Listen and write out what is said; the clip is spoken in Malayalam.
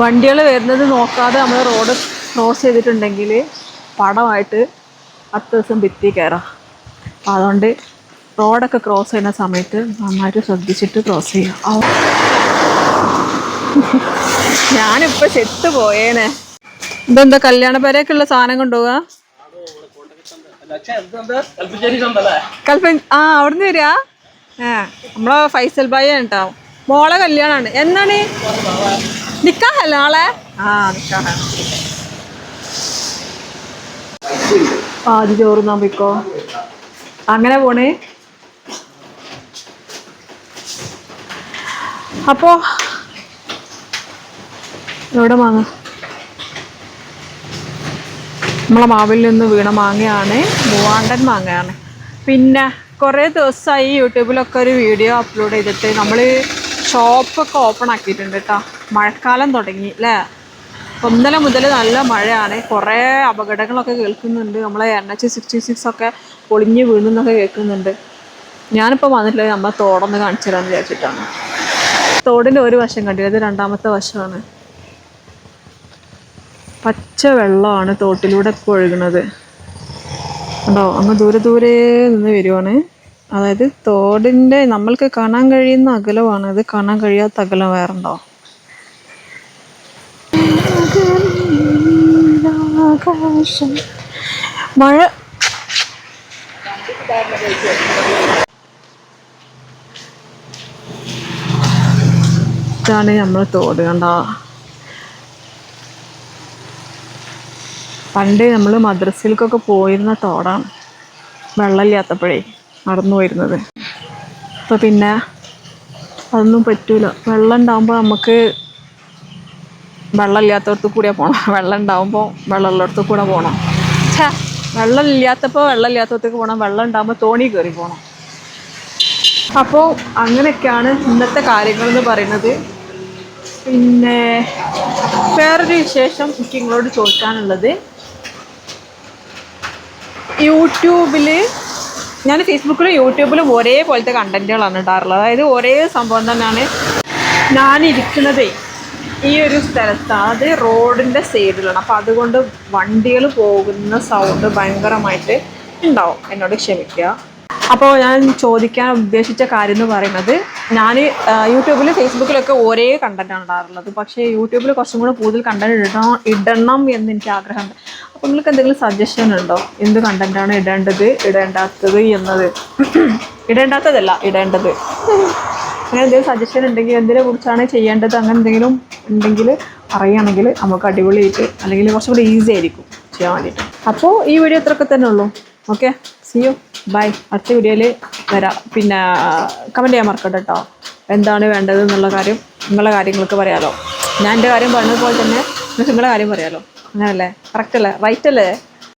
വണ്ടികൾ വരുന്നത് നോക്കാതെ നമ്മൾ റോഡ് ക്രോസ് ചെയ്തിട്ടുണ്ടെങ്കിൽ പടമായിട്ട് പത്ത് ദിവസം ഭിത്തി കയറാം അപ്പം അതുകൊണ്ട് റോഡൊക്കെ ക്രോസ് ചെയ്യുന്ന സമയത്ത് നന്നായിട്ട് ശ്രദ്ധിച്ചിട്ട് ക്രോസ് ചെയ്യാം. ഞാനിപ്പോൾ ചെത്ത് പോയേനെ. ഇതെന്താ കല്യാണ പേരേക്കുള്ള സാധനം കൊണ്ടുപോവാ? ആ അവിടുന്ന് വരിക ആ നമ്മളെ ഫൈസൽ ബായി കേട്ടോ മോളെ കല്യാണാണ്. എന്നാണ്? നിക്കാഹല്ല നിക്കാഹാണ് ആദ്യ ചോറ് നോമ്പിക്കോ അങ്ങനെ പോണേ. അപ്പോ എവിടെ മാങ്ങ? നമ്മളെ മാവിൽ നിന്ന് വീണ മാങ്ങയാണ് മൂവാണ്ടൻ മാങ്ങയാണ്. പിന്നെ കുറേ ദിവസമായി യൂട്യൂബിലൊക്കെ ഒരു വീഡിയോ അപ്ലോഡ് ചെയ്തിട്ട് നമ്മൾ ഷോപ്പൊക്കെ ഓപ്പൺ ആക്കിയിട്ടുണ്ട് കേട്ടോ മഴക്കാലം തുടങ്ങി അല്ലേ ഒന്നല മുതൽ നല്ല മഴയാണ്. കുറേ അപകടങ്ങളൊക്കെ കേൾക്കുന്നുണ്ട്. നമ്മളെ എൻ എച്ച് സിക്സ്റ്റി സിക്സ് ഒക്കെ പൊളിഞ്ഞ് വീണെന്നൊക്കെ കേൾക്കുന്നുണ്ട്. ഞാനിപ്പോൾ വന്നിട്ടില്ല. നമ്മൾ തോടൊന്ന് കാണിച്ചു തരാമെന്ന് വിചാരിച്ചിട്ടാണ്. തോടിന്റെ ഒരു വശം കണ്ടില്ല? ഇത് രണ്ടാമത്തെ വശമാണ്. പച്ച വെള്ളമാണ് തോട്ടിലൂടെ ഇപ്പോൾ ഒഴുകുന്നത്. ഉണ്ടോ അങ്ങ് ദൂരെ ദൂരെ നിന്ന് വരുവാണ്. അതായത് തോടിന്റെ നമ്മൾക്ക് കാണാൻ കഴിയുന്ന അകലമാണ്. അത് കാണാൻ കഴിയാത്ത അകലം വേറുണ്ടോ ആകാശം മഴ. ഇതാണ് നമ്മൾ തോട് കണ്ട? പണ്ട് നമ്മൾ മദ്രസയിലേക്കൊക്കെ പോയിരുന്ന തോടാണ്. വെള്ളമില്ലാത്തപ്പോഴേ നടന്നു പോയിരുന്നത്. അപ്പോൾ പിന്നെ അതൊന്നും പറ്റൂല. വെള്ളം ഉണ്ടാകുമ്പോൾ നമുക്ക് വെള്ളമില്ലാത്തടത്ത് കൂടെ പോകണം വെള്ളം ഉണ്ടാകുമ്പോൾ വെള്ളമുള്ളിടത്ത് കൂടെ പോകണം ഛേ വെള്ളമില്ലാത്തപ്പോൾ വെള്ളമില്ലാത്തടത്തേക്ക് പോകണം വെള്ളം ഉണ്ടാകുമ്പോൾ തോണി കയറി പോകണം അപ്പോൾ അങ്ങനെയൊക്കെയാണ് ഇന്നത്തെ കാര്യങ്ങളെന്ന് പറയുന്നത്. പിന്നെ വേറൊരു വിശേഷം എനിക്ക് നിങ്ങളോട് ചോദിക്കാനുള്ളത്. യൂട്യൂബിൽ ഞാൻ ഫേസ്ബുക്കിലും യൂട്യൂബിലും ഒരേപോലത്തെ കണ്ടന്റുകളാണ് ഇടാറുള്ളത്. അതായത് ഒരേ സംഭവം തന്നെയാണ് ഞാനിരിക്കുന്നതേ. ഈ ഒരു സ്ഥലത്താണ്. അത് റോഡിന്റെ സൈഡിലാണ്. അപ്പോൾ അതുകൊണ്ട് വണ്ടികൾ പോകുന്ന സൗണ്ട് ഭയങ്കരമായിട്ട് ഉണ്ടാവും. എന്നോട് ക്ഷമിക്കുക. അപ്പോൾ ഞാൻ ചോദിക്കാൻ ഉദ്ദേശിച്ച കാര്യം എന്ന് പറയുന്നത് ഞാൻ യൂട്യൂബിലും ഫേസ്ബുക്കിലൊക്കെ ഒരേ കണ്ടന്റാണ് ഇടാറുള്ളത്. പക്ഷേ യൂട്യൂബിൽ കുറച്ചും കൂടെ കൂടുതൽ കണ്ടന്റ് ഇടണം ഇടണം എന്ന് എനിക്ക് ആഗ്രഹമുണ്ട് അപ്പോൾ നിങ്ങൾക്ക് എന്തെങ്കിലും സജഷൻ ഉണ്ടോ? എന്ത് കണ്ടന്റാണ് ഇടേണ്ടത് ഇടേണ്ടാത്തത് എന്നത്? ഇടേണ്ടാത്തതല്ല ഇടേണ്ടത്. അങ്ങനെ എന്തെങ്കിലും സജഷൻ ഉണ്ടെങ്കിൽ എന്തിനെ കുറിച്ചാണ് ചെയ്യേണ്ടത്? അങ്ങനെ എന്തെങ്കിലും ഉണ്ടെങ്കിൽ പറയുകയാണെങ്കിൽ നമുക്ക് അടിപൊളിയായിട്ട് അല്ലെങ്കിൽ കുറച്ചും കൂടി ഈസി ആയിരിക്കും ചെയ്യാൻ വേണ്ടിയിട്ട്. അപ്പോൾ ഈ വീഡിയോ ഇത്രയൊക്കെ തന്നെ ഉള്ളൂ. ഓക്കെ സി യു ബൈ അടുത്ത വീഡിയോയിൽ വരാം. പിന്നെ കമന്റ് ചെയ്യാൻ മറക്കട്ടെ കേട്ടോ എന്താണ് വേണ്ടത് എന്നുള്ള കാര്യം നിങ്ങളുടെ കാര്യങ്ങൾക്ക് പറയാമല്ലോ ഞാൻ എന്റെ കാര്യം പറഞ്ഞതുപോലെ തന്നെ നിങ്ങളുടെ കാര്യം പറയാമല്ലോ അങ്ങനല്ലേ? കറക്റ്റ് അല്ലേ? റൈറ്റ് അല്ലേ?